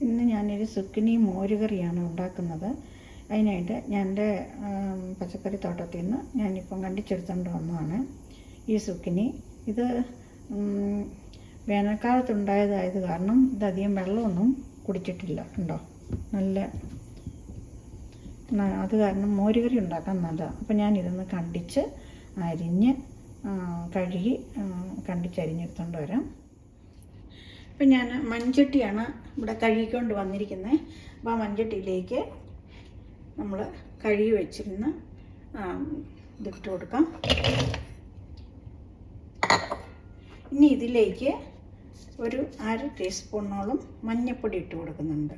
ഇന്ന് ഞാനൊരു സുക്കിനി മോരുകറിയാണ് ഉണ്ടാക്കുന്നത്. അതിനായിട്ട് ഞാൻ എന്റെ പച്ചക്കറി തോട്ടത്തിൽ നിന്ന് ഞാനിപ്പം കണ്ടിച്ചെടുത്തുകൊണ്ട് വന്നതാണ് ഈ സുക്കിനി. ഇത് വേനൽക്കാലത്തുണ്ടായതായത് കാരണം ഇതധികം വെള്ളമൊന്നും കുടിച്ചിട്ടില്ല ഉണ്ടോ നല്ല അത് കാരണം മോരുകറി ഉണ്ടാക്കാൻ നല്ലതാണ് അപ്പം ഞാനിതൊന്ന് കണ്ടിച്ച് അരിഞ്ഞ് കഴുകി ആ, കണ്ടിച്ചരിഞ്ഞെടുത്തോണ്ട് വരാം. ഇപ്പം ഞാൻ മൺചട്ടിയാണ് ഇവിടെ കഴുകിക്കൊണ്ട് വന്നിരിക്കുന്നത്. അപ്പോൾ ആ മൺചട്ടിയിലേക്ക് നമ്മൾ കഴുകി വെച്ചിരുന്ന ഇതിട്ട് കൊടുക്കാം. ഇനി ഇതിലേക്ക് ഒരു അര ടീസ്പൂണോളം മഞ്ഞൾപ്പൊടി ഇട്ട് കൊടുക്കുന്നുണ്ട്.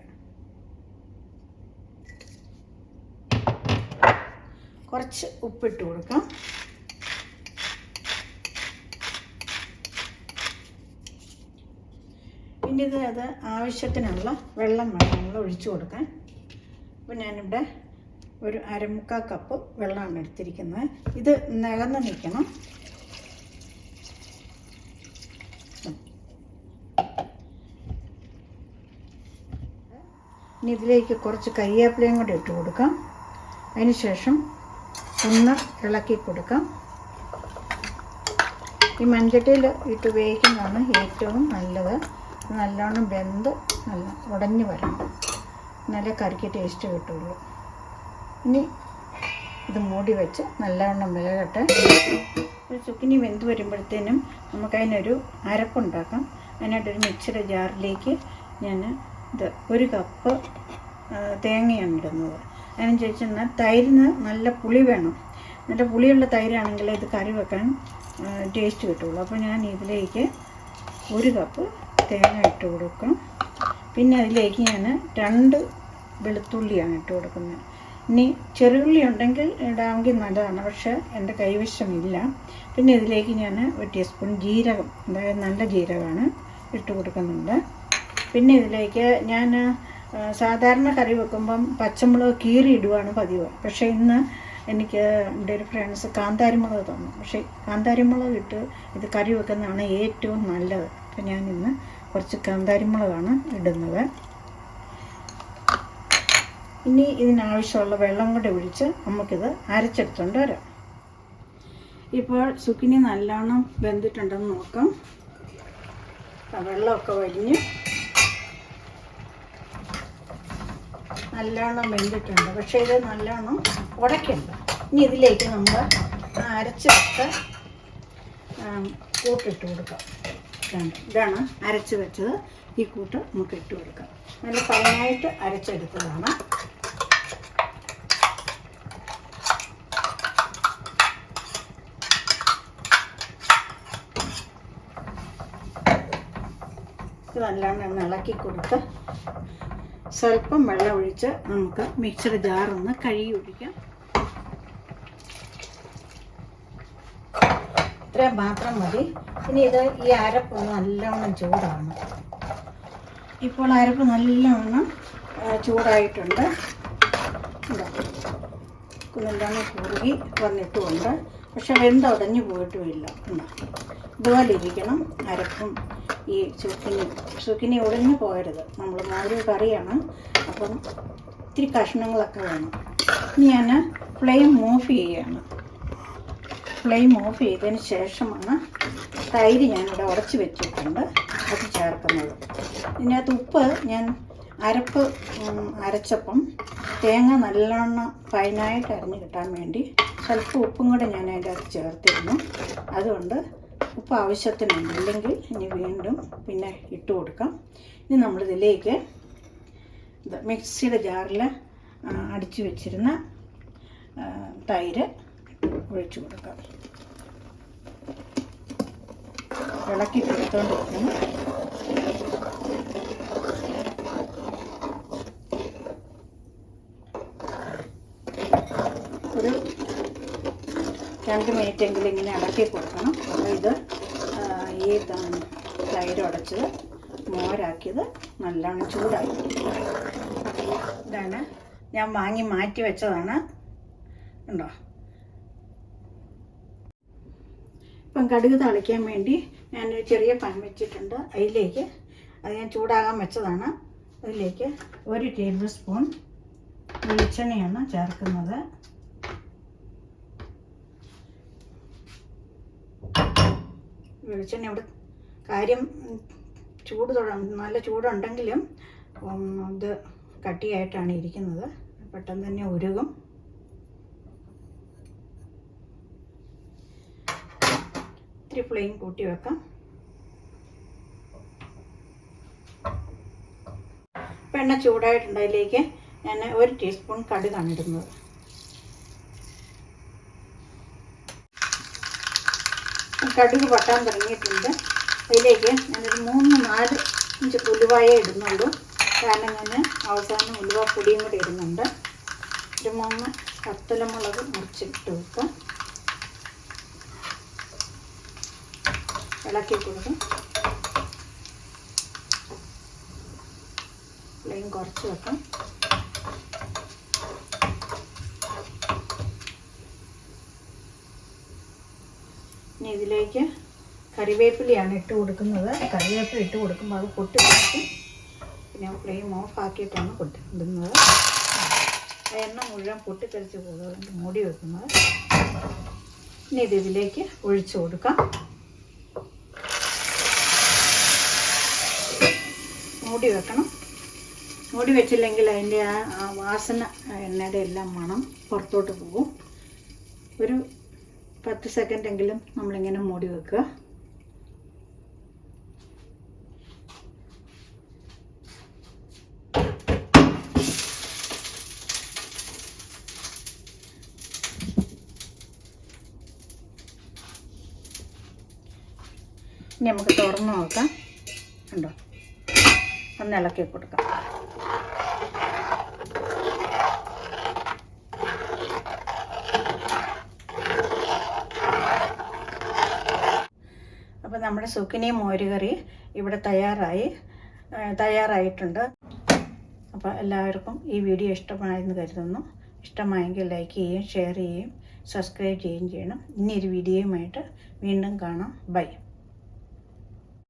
കുറച്ച് ഉപ്പിട്ട് കൊടുക്കാം. പിന്നെ ഇത് അത് ആവശ്യത്തിനുള്ള വെള്ളം വേണം നമ്മൾ ഒഴിച്ചു കൊടുക്കാൻ. അപ്പോൾ ഞാനിവിടെ ഒരു അരമുക്കാൽ കപ്പ് വെള്ളമാണ് എടുത്തിരിക്കുന്നത്. ഇത് നികന്ന് നിൽക്കണം. ഇനി ഇതിലേക്ക് കുറച്ച് കയ്യാപ്പിലയും കൂടി ഇട്ട് കൊടുക്കാം. അതിനുശേഷം ഒന്ന് ഇളക്കി കൊടുക്കാം. ഈ മൺചട്ടിയിൽ ഇട്ട് ഉപയോഗിക്കുന്നതാണ് ഏറ്റവും നല്ലത്. നല്ലോണം വെന്ത് നല്ല ഉടഞ്ഞു വരണം. നല്ല കറിക്ക് ടേസ്റ്റ് കിട്ടുള്ളൂ. ഇനി ഇത് മൂടി വെച്ച് നല്ലവണ്ണം വേകട്ടെ ഒരു ചുക്കിനി വെന്ത് വരുമ്പോഴത്തേനും നമുക്കതിനൊരു അരപ്പുണ്ടാക്കാം. അതിനായിട്ടൊരു മിക്സിയുടെ ജാറിലേക്ക് ഞാൻ ഇത് ഒരു കപ്പ് തേങ്ങയാണ് ഇടുന്നത്. അതിന് ചോദിച്ചെന്നാൽ തൈരിന് നല്ല പുളി വേണം. നല്ല പുളിയുള്ള തൈരാണെങ്കിൽ ഇത് കറി വെക്കാൻ ടേസ്റ്റ് കിട്ടുള്ളൂ. അപ്പോൾ ഞാൻ ഇതിലേക്ക് ഒരു കപ്പ് തേങ്ങ ഇട്ട് കൊടുക്കും പിന്നെ അതിലേക്ക് ഞാൻ രണ്ട് വെളുത്തുള്ളിയാണ് ഇട്ട് കൊടുക്കുന്നത്. ഇനി ചെറുള്ളി ഉണ്ടെങ്കിൽ ഇടാമെങ്കിൽ നല്ലതാണ് പക്ഷേ എന്റെ കൈവശമില്ല. പിന്നെ ഇതിലേക്ക് ഞാൻ ഒരു ടീസ്പൂൺ ജീരകം അതായത് നല്ല ജീരകമാണ് ഇട്ട് കൊടുക്കുന്നുണ്ട്. പിന്നെ ഇതിലേക്ക് ഞാൻ സാധാരണ കറി വെക്കുമ്പം പച്ചമുളക് കീറി ഇടുവാണ് പതിവ്. പക്ഷേ ഇന്ന് എനിക്ക് എന്റെ ഒരു ഫ്രണ്ട്സ് കാന്താരിമുളക് തന്നു. പക്ഷേ കാന്താരിമുളക് ഇട്ട് ഇത് കറി വെക്കുന്നതാണ് ഏറ്റവും നല്ലത്. അപ്പം ഞാൻ ഇന്ന് കുറച്ച് കാന്താരിമുളകാണ് ഇടുന്നത്. ഇനി ഇതിനാവശ്യമുള്ള വെള്ളം കൂടെ ഒഴിച്ച് നമുക്കിത് അരച്ചെടുത്തോണ്ട് വരാം. ഇപ്പോൾ സുക്കിനി നല്ലോണം വെന്തിട്ടുണ്ടെന്ന് നോക്കാം. വെള്ളമൊക്കെ വലിഞ്ഞ് നല്ലോണം വെന്തിട്ടുണ്ട്. പക്ഷേ ഇത് നല്ലോണം ഉടയ്ക്കണ്ട. ഇനി ഇതിലേക്ക് നമ്മൾ അരച്ചെടുത്ത് കൂട്ടിട്ട് കൊടുക്കാം. ഇതാണ്. ഇതാണ് അരച്ച് വെച്ചത്. ഈ കൂട്ട് നമുക്ക് ഇട്ട് കൊടുക്കാം. നല്ല ഫൈനായിട്ട് അരച്ചെടുത്തതാണ്. നല്ലോണം ഇളക്കി കൊടുത്ത് സ്വല്പം വെള്ളം ഒഴിച്ച് നമുക്ക് മിക്സർ ജാറൊന്ന് കഴുകി ഒഴിക്കാം ഇത്രയും മാത്രം മതി. ഇനി ഇത് ഈ അരപ്പ് നല്ലവണ്ണം ചൂടാണ് ഇപ്പോൾ അരപ്പ് നല്ലവണ്ണം ചൂടായിട്ടുണ്ട്. കുന്നെല്ലാം കുറുകി വന്നിട്ടുമുണ്ട് പക്ഷെ വെന്തുടഞ്ഞു പോയിട്ടുമില്ല. എന്നാ ഇതുപോലെ ഇരിക്കണം അരപ്പും ഈ ചുക്കിനി ചുക്കിനി ഉടഞ്ഞു പോയരുത് നമ്മൾ മോര് കറിയാണ്. അപ്പം ഇത്തിരി കഷ്ണങ്ങളൊക്കെ വേണം. ഇനി ഞാൻ ഫ്ലെയിം ഓഫ് ചെയ്യുകയാണ് ഫ്ലെയിം ഓഫ് ചെയ്തതിന് ശേഷമാണ് തൈര് ഞാനിവിടെ ഉടച്ച് വെച്ചിട്ടുണ്ട്. അത് ചേർക്കുന്നത്. ഇതിനകത്ത് ഉപ്പ് ഞാൻ അരപ്പ് അരച്ചപ്പം തേങ്ങ നല്ലോണം ഫൈനായിട്ട് അരിഞ്ഞ് കിട്ടാൻ വേണ്ടി സ്വല്പം ഉപ്പും കൂടെ ഞാൻ അതിന്റെ അകത്ത് ചേർത്തിരുന്നു. അതുകൊണ്ട് ഉപ്പ് ആവശ്യത്തിനുണ്ട്. ഇല്ലെങ്കിൽ ഇനി വീണ്ടും പിന്നെ ഇട്ട് കൊടുക്കാം. ഇനി നമ്മളിതിലേക്ക് മിക്സിയുടെ ജാറിൽ അടിച്ചു വെച്ചിരുന്ന തൈര് ഒഴിച്ചു കൊടുക്കാം. ഇളക്കി കൊടുത്തോണ്ടിരിക്കണം. ഒരു രണ്ട് മിനിറ്റ് എങ്കിലും ഇങ്ങനെ ഇളക്കി കൊടുക്കണം. അപ്പോൾ ഇത് ഈ തൈര് ഉടച്ചത് മോരാക്കിയത് നല്ലോണം ചൂടായി. ഇതാണ് ഞാൻ വാങ്ങി മാറ്റി വെച്ചതാണ്. ഉണ്ടോ? ഇപ്പം കടുക് തളിക്കാൻ വേണ്ടി ഞാനൊരു ചെറിയ പാൻ വെച്ചിട്ടുണ്ട്. അതിലേക്ക് അത് ഞാൻ ചൂടാകാൻ വെച്ചതാണ്. അതിലേക്ക് ഒരു ടേബിൾ സ്പൂൺ വെളിച്ചെണ്ണയാണ് ചേർക്കുന്നത്. വെളിച്ചെണ്ണ ഇവിടെ കാര്യം ചൂട് നല്ല ചൂടുണ്ടെങ്കിലും ഇത് കട്ടിയായിട്ടാണ് ഇരിക്കുന്നത്. പെട്ടെന്ന് തന്നെ ഉരുകും. ഇത്തിരി പുളിയും കൂട്ടി വെക്കാം. എണ്ണ ചൂടായിട്ടുണ്ട് അതിലേക്ക് ഞാൻ ഒരു ടീസ്പൂൺ കടുകാണ് ഇടുന്നത്. കടുക് പൊട്ടാൻ തുടങ്ങിയിട്ടുണ്ട്. അതിലേക്ക് ഞാനൊരു മൂന്ന് നാല് ഇഞ്ച് ഉലുവായേ ഇടുന്നുള്ളൂ. കാരണം ഞാൻ അവസാനം ഉലുവ പൊടിയും കൂടി ഇടുന്നുണ്ട്. ഒരു മൂന്ന് കത്തലമുളക് മുറിച്ചിട്ട് വെക്കാം. ഇളക്കി കൊടുക്കും. ഫ്ലെയിം കുറച്ച് വെക്കാം. ഇനി ഇതിലേക്ക് കറിവേപ്പിലയാണ് ഇട്ട് കൊടുക്കുന്നത്. കറിവേപ്പില ഇട്ട് കൊടുക്കുമ്പോൾ അത് പൊട്ടി കൊടുക്കും പിന്നെ ഫ്ലെയിം ഓഫ് ആക്കിയിട്ടാണ് പൊട്ടി ഇടുന്നത് എണ്ണ മുഴുവൻ പൊട്ടിത്തെറിച്ച് പോകുന്നത് മൂടി വെക്കുന്നത്. ഇനി ഇത് ഇതിലേക്ക് ഒഴിച്ചു കൊടുക്കാം. മൂടി വെക്കണം. മൂടി വെച്ചില്ലെങ്കിൽ അതിന്റെ ആ വാസന എണ്ണയുടെ എല്ലാം മണം പുറത്തോട്ട് പോകും. ഒരു പത്ത് സെക്കൻഡെങ്കിലും നമ്മളിങ്ങനെ മൂടി വെക്കുക. ഇനി നമുക്ക് തുറന്നു നോക്കാം. ഉണ്ടോ ഒന്ന് ഇളക്കി കൊടുക്കാം. അപ്പോൾ നമ്മുടെ സുക്കിനി മോരുകറി ഇവിടെ തയ്യാറായി തയ്യാറായിട്ടുണ്ട്. അപ്പോൾ എല്ലാവർക്കും ഈ വീഡിയോ ഇഷ്ടമായെന്ന് കരുതുന്നു. ഇഷ്ടമായെങ്കിൽ ലൈക്ക് ചെയ്യുകയും ഷെയർ ചെയ്യുകയും സബ്സ്ക്രൈബ് ചെയ്യുകയും ചെയ്യണം. ഇനി ഒരു വീഡിയോയുമായിട്ട് വീണ്ടും കാണാം. ബൈ.